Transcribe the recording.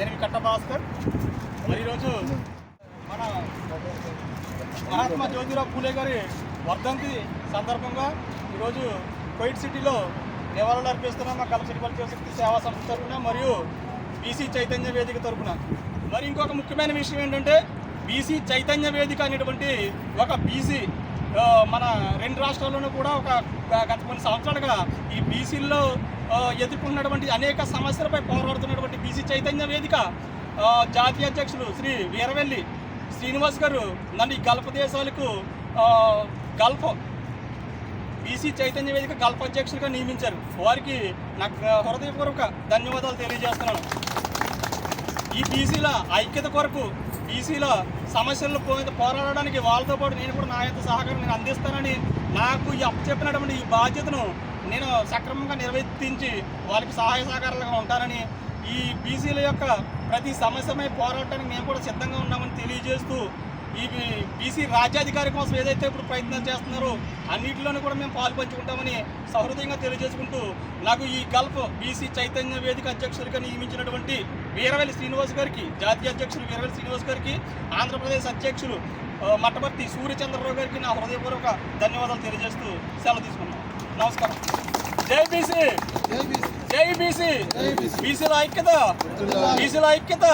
దేనికి కట్టభాస్కర్ మరి ఈరోజు మన మహాత్మా జ్యోతిరావు పూలే గారి వర్ధంతి సందర్భంగా ఈరోజు కోయిట్ సిటీలో నివాళులు అర్పిస్తున్నాం. మా కలసిటి బలిచే శక్తి సేవా సంస్థ తరఫున మరియు బీసీ చైతన్య వేదిక తరఫున. మరి ఇంకొక ముఖ్యమైన విషయం ఏంటంటే బీసీ చైతన్య వేదిక అనేటువంటి ఒక బీసీ మన రెండు రాష్ట్రాల్లోనూ కూడా ఒక గత కొన్ని సంవత్సరాలుగా ఈ బీసీల్లో ఎదుర్కొన్నటువంటి అనేక సమస్యలపై పోరాడుతున్నటువంటి బీసీ చైతన్య వేదిక జాతీయ అధ్యక్షులు శ్రీ వీరవెల్లి శ్రీనివాస్ గారు నన్ను ఈ గల్ఫ్ దేశాలకు గల్ఫ్ బీసీ చైతన్య వేదిక గల్ఫ్ అధ్యక్షులుగా నియమించారు. వారికి నాకు హృదయపూర్వక ధన్యవాదాలు తెలియజేస్తున్నాను. ఈ బీసీల ఐక్యత కొరకు బీసీల సమస్యలను పోరాడడానికి వాళ్ళతో పాటు నేను కూడా నా యొక్క సహకారం నేను అందిస్తానని నాకు ఈ అప్పచెప్పినటువంటి ఈ బాధ్యతను నేను సక్రమంగా నిర్వర్తించి వాళ్ళకి సహాయ సహకారాలుగా ఉంటానని ఈ బీసీల యొక్క ప్రతి సమస్యమై పోరాడటానికి మేము కూడా సిద్ధంగా ఉన్నామని తెలియజేస్తూ ఈ బీసీ రాజ్యాధికారి కోసం ఏదైతే ఇప్పుడు ప్రయత్నాలు చేస్తున్నారో అన్నింటిలోనూ కూడా మేము పాలు పంచుకుంటామని సహృదయంగా తెలియజేసుకుంటూ నాకు ఈ గల్ఫ్ బీసీ చైతన్య వేదిక అధ్యక్షులుగా నియమించినటువంటి వీరవెల్లి శ్రీనివాస్ గారికి జాతీయ అధ్యక్షులు వీరవెల్లి శ్రీనివాస్ గారికి ఆంధ్రప్రదేశ్ అధ్యక్షులు మట్టపర్తి సూర్యచంద్రరావు గారికి నా హృదయపూర్వక ధన్యవాదాలు తెలియజేస్తూ సెలవు తీసుకున్నాను. నమస్కారం. జై బీసీ! జై బీసీ! బీసీల ఐక్యత! బీసీల ఐక్యత!